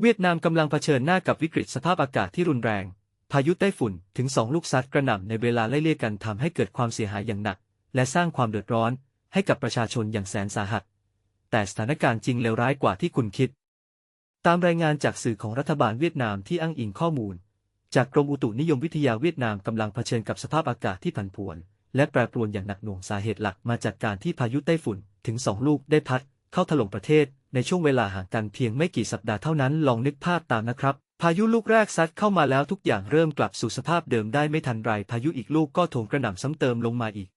เวียดนามกำลังเผชิญหน้ากับวิกฤตสภาพอากาศที่รุนแรง พายุไต้ฝุ่นถึงสองลูกซัดกระหน่ำในเวลาไล่เลี่ยกันทำให้เกิดความเสียหายอย่างหนัก และสร้างความเดือดร้อนให้กับประชาชนอย่างแสนสาหัส แต่สถานการณ์จริงเลวร้ายกว่าที่คุณคิด ตามรายงานจากสื่อของรัฐบาลเวียดนามที่อ้างอิงข้อมูล จากกรมอุตุนิยมวิทยาเวียดนามกำลังเผชิญกับสภาพอากาศที่ผันผวน และแปรปรวนอย่างหนักหน่วงสาเหตุหลักมาจากการที่พายุไต้ฝุ่นถึงสองลูกได้พัด เข้าถล่มประเทศ ในช่วงเวลาห่างกันเพียงไม่กี่สัปดาห์เท่านั้นลองนึกภาพตามนะครับ พายุลูกแรกซัดเข้ามาแล้วทุกอย่างเริ่มกลับสู่สภาพเดิมได้ไม่ทันไรพายุอีกลูกก็โถมกระหน่ำซ้ำเติมลงมาอีก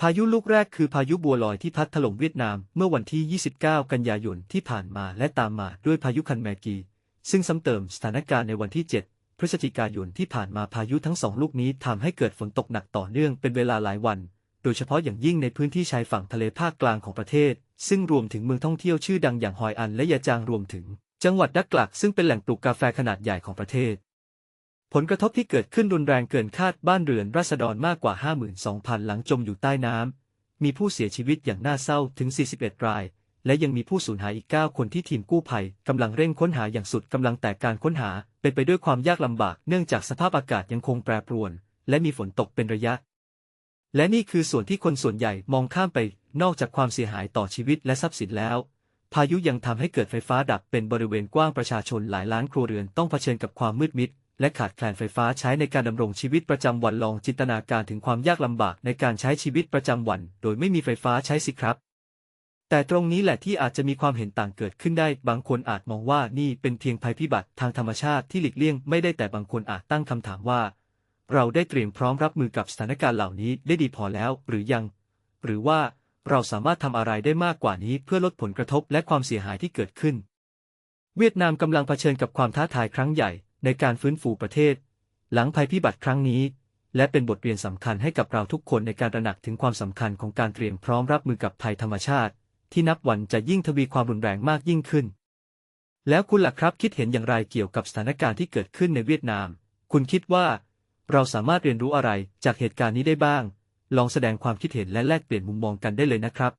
พายุลูกแรกคือพายุบัวลอยที่พัดถล่มเวียดนาม เมื่อวันที่ 29 กันยายนที่ผ่านมาและตามมาด้วยพายุคันแมกี ซึ่งซ้ำเติมสถานการณ์ในวันที่ 7พฤศจิกายนที่ผ่านมาพายุทั้งสองลูกนี้ทำให้เกิดฝนตกหนักต่อเนื่องเป็นเวลาหลายวัน โดยเฉพาะอย่างยิ่งในพื้นที่ชายฝั่งทะเลภาคกลางของประเทศ ซึ่งรวมถึงเมืองท่องเที่ยวชื่อดังอย่างฮอยอันและยาจางรวมถึง จังหวัดดักกลัก ซึ่งเป็นแหล่งปลูกกาแฟขนาดใหญ่ของประเทศ ผลกระทบที่เกิดขึ้นรุนแรงเกินคาดบ้านเรือนราษฎรมากกว่า 52,000 หลังจมอยู่ใต้น้ำมีผู้เสียชีวิตอย่างน่าเศร้าถึง 41 ราย และยังมีผู้สูญหายอีก 9 คนที่ทีมกู้ภัยกำลังเร่งค้นหาอย่างสุดกำลังแต่การค้นหา เป็นไปด้วยความยากลำบากเนื่องจากสภาพอากาศยังคงแปรปรวน และมีฝนตกเป็นระยะ และนี่คือส่วนที่คนส่วนใหญ่มองข้ามไป นอกจากความเสียหายต่อชีวิตและทรัพย์สินแล้ว พายุยังทำให้เกิดไฟฟ้าดับเป็นบริเวณกว้างประชาชนหลายล้านครัวเรือนต้องเผชิญกับความมืดมิด และขาดแคลนไฟฟ้าใช้ในการดำรงชีวิตประจำวันลองจินตนาการถึงความยากลำบากในการใช้ชีวิตประจำวัน โดยไม่มีไฟฟ้าใช้สิครับ แต่ตรงนี้แหละที่อาจจะมีความเห็นต่างเกิดขึ้นได้ บางคนอาจมองว่านี่เป็นเพียงภัยพิบัติทางธรรมชาติที่หลีกเลี่ยงไม่ได้แต่บางคนอาจตั้งคำถามว่า เราได้เตรียมพร้อมรับมือกับสถานการณ์เหล่านี้ได้ดีพอแล้วหรือยัง หรือว่า เราสามารถทำอะไรได้มากกว่านี้เพื่อลดผลกระทบและความเสียหายที่เกิดขึ้น เวียดนามกำลังเผชิญกับความท้าทายครั้งใหญ่ในการฟื้นฟูประเทศ หลังภัยพิบัติครั้งนี้ และเป็นบทเรียนสำคัญให้กับเราทุกคนในการตระหนักถึงความสำคัญของการเตรียมพร้อมรับมือกับภัยธรรมชาติ ที่นับวันจะยิ่งทวีความรุนแรงมากยิ่งขึ้น แล้วคุณล่ะครับคิดเห็นอย่างไรเกี่ยวกับสถานการณ์ที่เกิดขึ้นในเวียดนาม คุณคิดว่า เราสามารถเรียนรู้อะไรจากเหตุการณ์นี้ได้บ้าง ลองแสดงความคิดเห็นและแลกเปลี่ยนมุมมองกันได้เลยนะครับ